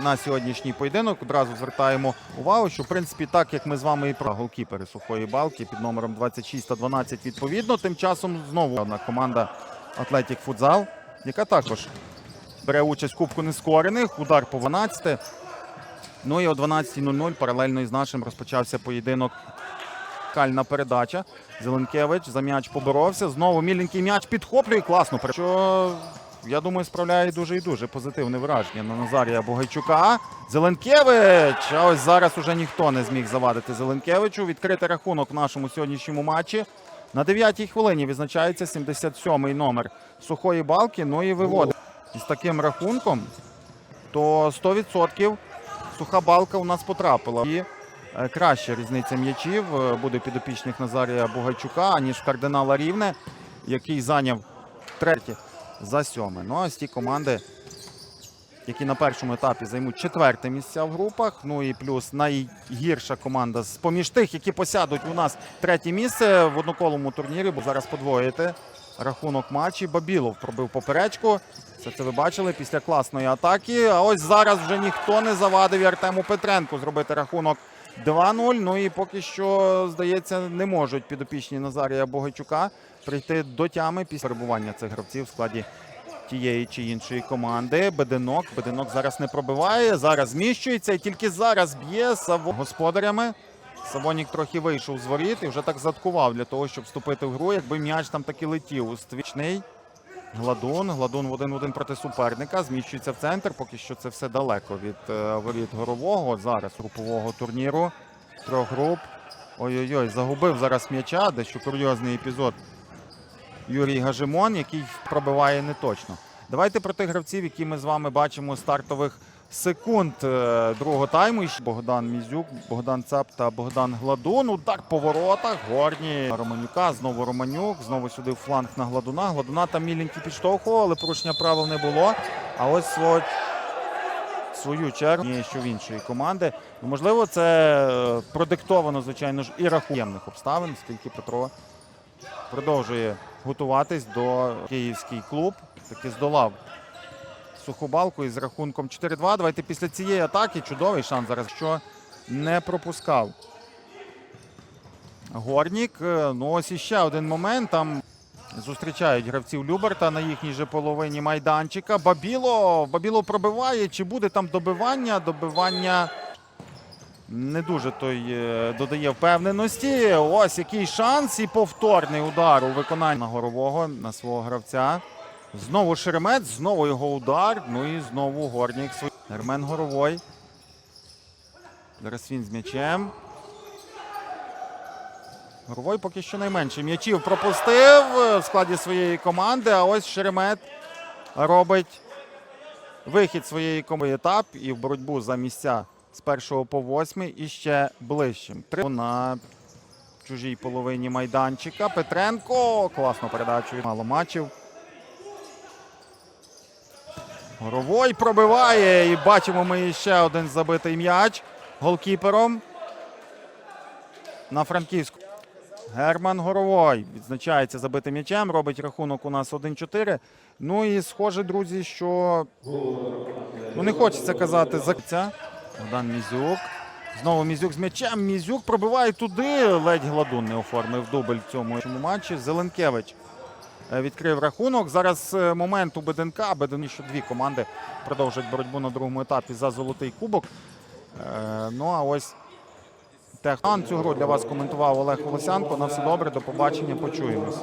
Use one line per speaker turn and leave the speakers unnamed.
на сьогоднішній поєдинок. Одразу звертаємо увагу, що в принципі так як ми з вами і про голкіпери сухої балки під номером 26 та 12 відповідно. Тим часом знову одна команда Атлетік Футзал, яка також бере участь в Кубку нескорених. Удар по 12. Ну і о 12.00 паралельно із нашим розпочався поєдинок. Кальна передача. Зеленкевич за м'яч поборовся. Знову міленький м'яч підхоплює. Класно. Що, я думаю, справляє дуже і дуже позитивне враження на Назарія Богайчука. Зеленкевич! А ось зараз уже ніхто не зміг завадити Зеленкевичу. Відкритий рахунок в нашому сьогоднішньому матчі. На 9-й хвилині відзначається 77-й номер сухої балки. Ну і виводить. Із таким рахунком, то 100% суха балка у нас потрапила. І е, краща різниця м'ячів е, буде підопічних Назарія Бугайчука, аніж кардинала Рівне, який зайняв третє за сьоме. Ну а ось ті команди, які на першому етапі займуть четверте місця в групах. Ну і плюс найгірша команда з поміж тих, які посядуть у нас третє місце в одноколому турнірі, бо зараз подвоїти рахунок матчі. Бабілов пробив поперечку. Все це ви бачили після класної атаки. А ось зараз вже ніхто не завадив Артему Петренку зробити рахунок 2-0. Ну і поки що, здається, не можуть підопічні Назарія Богайчука прийти до тями після перебування цих гравців в складі тієї чи іншої команди. Беденок. Беденок зараз не пробиває, зараз зміщується і тільки зараз б'є Саво господарями. Савонік трохи вийшов з воріт і вже так заткував для того, щоб вступити в гру, якби м'яч там таки летів у ствічний. Гладун. Гладун в один-один проти суперника. Зміщується в центр. Поки що це все далеко від е, воріт горового. Зараз групового турніру. Трьох груп. Ой-ой-ой, загубив зараз м'яча. Дещо курйозний епізод. Юрій Гажимон, який пробиває не точно. Давайте про тих гравців, які ми з вами бачимо стартових секунд е, другого тайму. Богдан Мізюк, Богдан Цап та Богдан Гладун. Удар по воротах. Горні Романюка. Знову Романюк. Знову сюди в фланг на Гладуна. Гладуна там міленький підштовхував, але порушення правил не було. А ось свого свою чергу є що в іншої команди. Ну, Можливо, це е, продиктовано, звичайно ж, і рахунків обставин, оскільки Петро продовжує готуватись до київський клуб. Таки здолав сухобалку із рахунком 4-2. Давайте після цієї атаки чудовий шанс зараз, що не пропускав. Горнік. Е, Ну ось іще один момент. Там зустрічають гравців Люберта на їхній же половині майданчика. Бабіло. Бабіло пробиває. Чи буде там добивання? Добивання не дуже той е, додає впевненості. Ось який шанс і повторний удар у виконанні на горового на свого гравця. Знову Шеремет, знову його удар. Ну і знову Горнік. Гермен Горовой. Зараз він з м'ячем. Горовой поки що найменше м'ячів пропустив в складі своєї команди. А ось Шеремет робить вихід своєї команди етап і в боротьбу за місця з першого по восьмий і ще ближчим. Три на чужій половині майданчика. Петренко. Класну передачу. Мало матчів. Горовой пробиває. І бачимо ми ще один забитий м'яч голкіпером. На Франківську. Герман Горовой відзначається забитим м'ячем, робить рахунок у нас 1-4. Ну і схоже, друзі, що ну не хочеться казати за. Богдан Мізюк. Знову Мізюк з м'ячем. Мізюк пробиває туди. Ледь Гладун не оформив дубль в цьому матчі. Зеленкевич е, відкрив рахунок. Зараз е, момент у Беденка. Беден, що дві команди продовжують боротьбу на другому етапі за золотий кубок. Е, Ну а ось Технан цю гру для вас коментував Олег Волосянко. На все добре, до побачення. Почуємось.